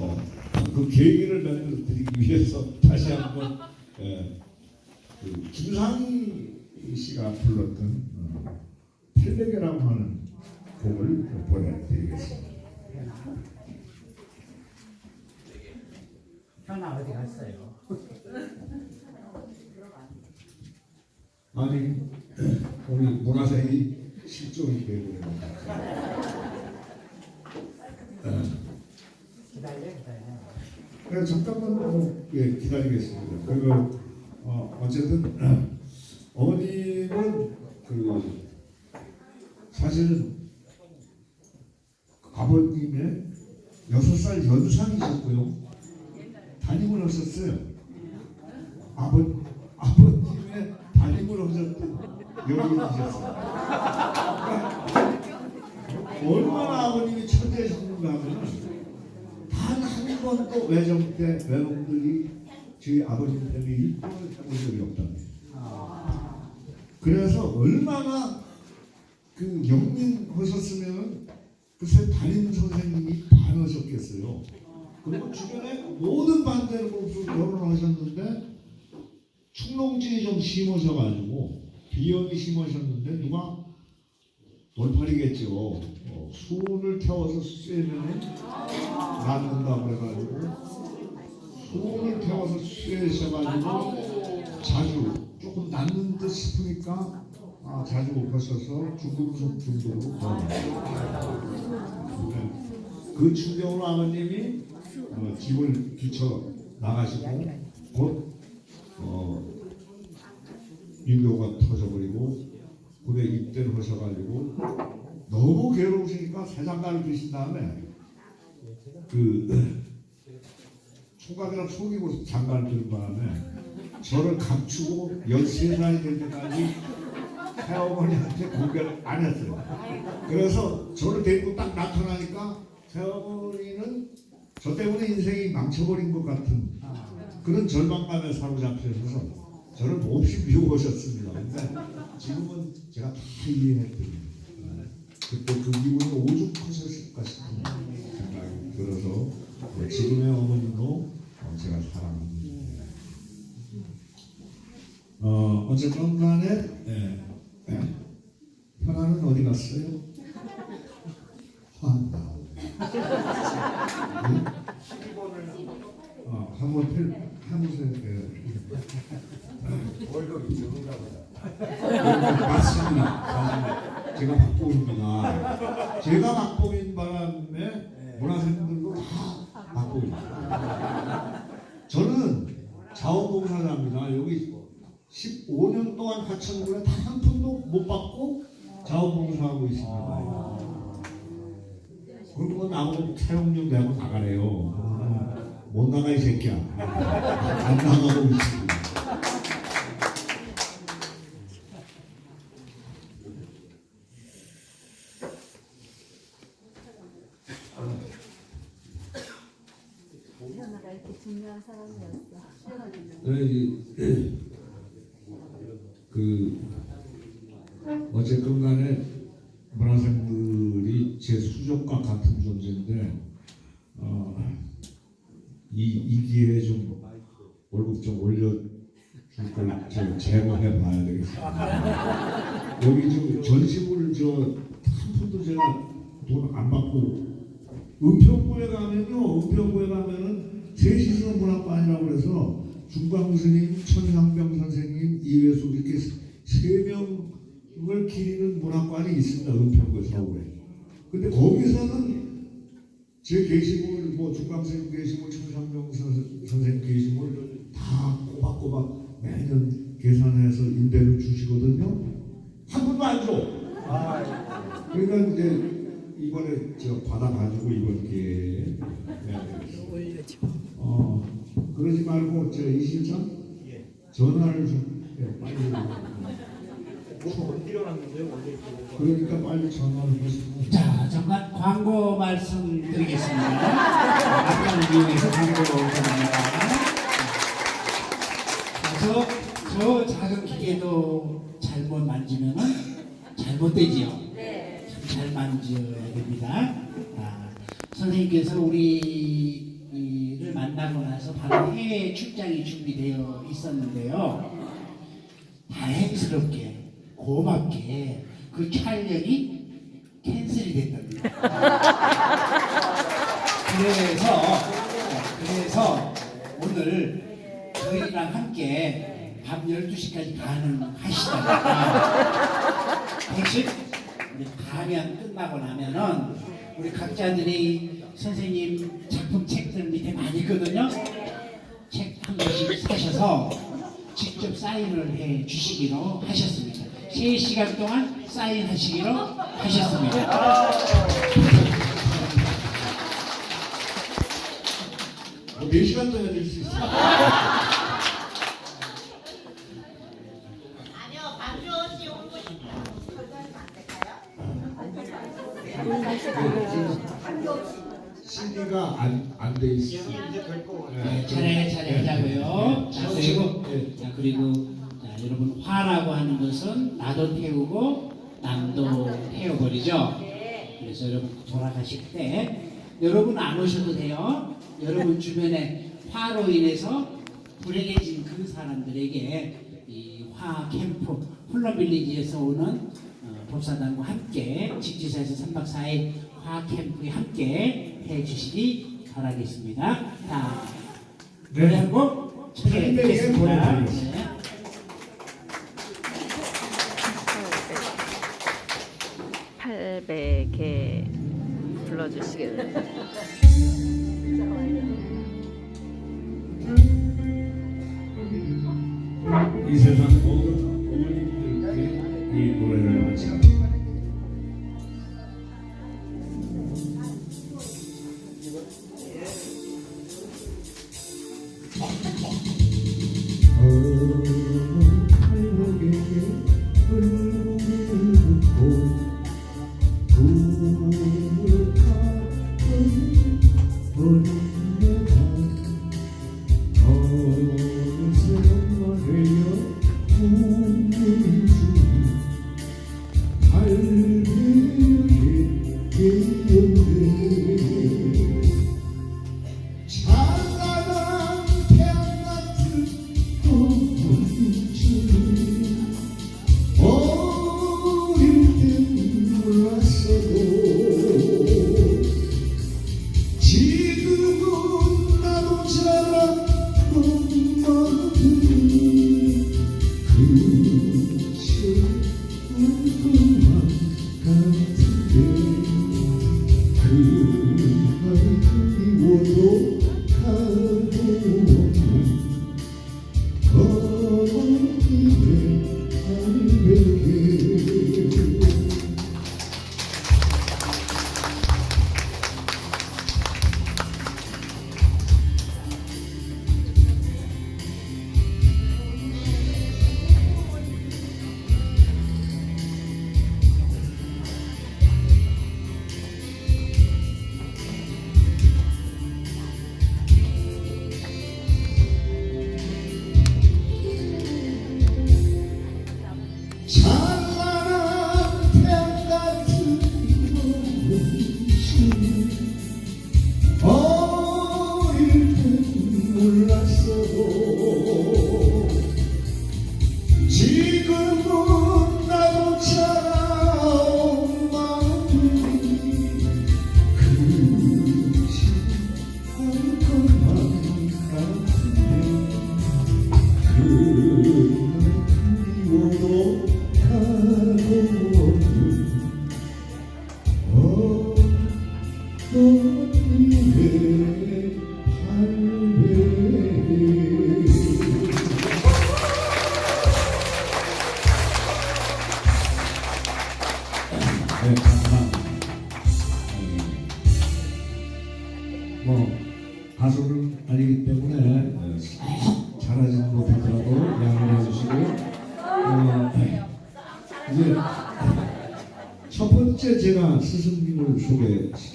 어, 그 계기를 만들어 드리기 위해서 다시 한번 예, 그 김상희 씨가 불렀던 어, 태백이라고 하는 곡을 보내드리겠습니다. 현아 어디 갔어요? 아니 우리 문화생이 실종이 되어버렸습니다. 기다려 기다려. 네, 잠깐만 어, 예, 기다리겠습니다. 그리고 어, 어쨌든 어머님은 그 사실은 아버님의 여섯 살 연상이셨고요. 담임을 하셨어요. 아버 아버님의 담임을 하셨던 여인이셨어요. 그러니까 얼마나 아버님이 천재셨는가 하면 번도 외정 때 외놈들이 저희 아버님 때문에 입금을 해본 적이 없답니다. 그래서 얼마나 그 영민하셨으면 글쎄 담임 선생님이 반하셨겠어요. 그리고 주변에 모든 반대를 없이 결혼하셨는데 충농증이 좀 심하셔가지고 비염이 심하셨는데 누가 돌팔이겠죠. 어, 수온을 태워서 쐬면 낫는다 그래가지고 수온을 태워서 쐬셔가지고 자주 조금 낫는 듯 싶으니까 아, 자주 못 가셔서 중금속 중독으로. 그 충격으로 아버님이 어, 집을 뒤쳐 나가시고 곧 어, 유교가 터져버리고 군에 입대를 하셔가지고 너무 괴로우시니까 새장가를 드신 다음에 그 총각이랑 속이고 장가를 드는 바람에 저를 감추고 13살이 될 때까지 새어머니한테 공개를 안 했어요. 그래서 저를 데리고 딱 나타나니까 새어머니는 저 때문에 인생이 망쳐버린 것 같은 그런 절망감에 사로잡혀서 저를 몹시 미워하셨습니다. 지금은 제가 다 이해했거든요. 그때 그 기분이 오죽하셨을까 싶은 생각이 들어서 네, 지금의 어머님도 어, 제가 사랑합니다. 어, 어쨌든 간에 예, 예. 현아는 어디 갔어요? 화한다. 응? 어, 한번 필, 한번 예. 월급이 적은가 보다. 맞습니다. 사실 제가 막복입니다. 제가 막복인 바람에 문화생들도 다 막복입니다. 저는 자원봉사자입니다. 여기 15년 동안 가천군에 단 한 푼도 못 받고 자원봉사하고 있습니다. 그리고 나보고 채용령 내고 나가래요. 못 나가 이 새끼야. 안 나가고 있습니다. 현아가 이렇게 그 어쨌든 간에 문화생들이 제 수족과 같은 존재인데 어, 이, 이 기회에 좀 월급 좀 올려줄 걸좀 제공해 봐야 되겠습니다. 여기 지금 전시물 저한 푼도 제가 돈 안 받고 은평구에 가면요 은평구에 가면은 셋이서 문학관이라고 그래서 중광 스님, 천상병 선생님, 이회수 이렇게 세 명을 기리는 문학관이 있습니다. 은평구 서울에. 근데 거기서는 제 게시물, 뭐 중광 스님 게시물, 천상병 선- 선생님 게시물 다 꼬박꼬박 매년 계산해서 임대를 주시거든요. 한 푼도 안 줘. 그러니까 이제 이번에 저 받아가지고 이번 기회에 네. 어 그러지 말고 저 이실장 전화를 좀 예, 빨리 뭐못 일어났는데요, 원래 이렇게. 그러니까 빨리 전화를 하시고 자 잠깐 광고 말씀드리겠습니다. 아까를 이용해서 광고 드립니다. 저, 저 작은 기계도 잘못 만지면은 잘못되지요. 참잘 만져야 됩니다. 아, 선생님께서 우리 만나고 나서 바로 해외 출장이 준비되어 있었는데요. 다행스럽게 고맙게 그 촬영이 캔슬이 됐답니다. 그래서 그래서 오늘 저희랑 함께 밤 12시까지 가능하시다니까 대신 가면 끝나고 나면은 우리 각자들이 선생님 작품 책들 밑에 많이 있거든요. 책 한 권씩 사셔서 직접 사인을 해 주시기로 하셨습니다. 3시간 동안 사인하시기로 하셨습니다. 몇 시간 더 해야 될수 있어요 반주 씨 오고 싶어요. CD가 안 안 돼 있어. 이제 될거 네. 네, 차례 차례 하자고요. 자 그리고 네. 자 그리고 자, 여러분 화라고 하는 것은 나도 태우고 남도 태워버리죠. 그래서 여러분 돌아가실 때 여러분 안 오셔도 돼요. 여러분 주변에 화로 인해서 불행해진 그 사람들에게 이 화 캠프 폴라빌리지에서 오는 어, 법사단과 함께 직지사에서 3박 4일 화 캠프에 함께 해주시기 바라겠습니다. 자, 네. 노래하고 네, 청해드리겠습니다. 보내드리겠습니다. 네. 팔백개 불러주시길. 이 세상 모든 어머님들께 이 노래를 바칩니다. 뭐 가수는 아니기 때문에 네, 잘하지는 못하더라도 양해를 해주시고 어, 이제 첫 번째 제가 스승님을 소개시켜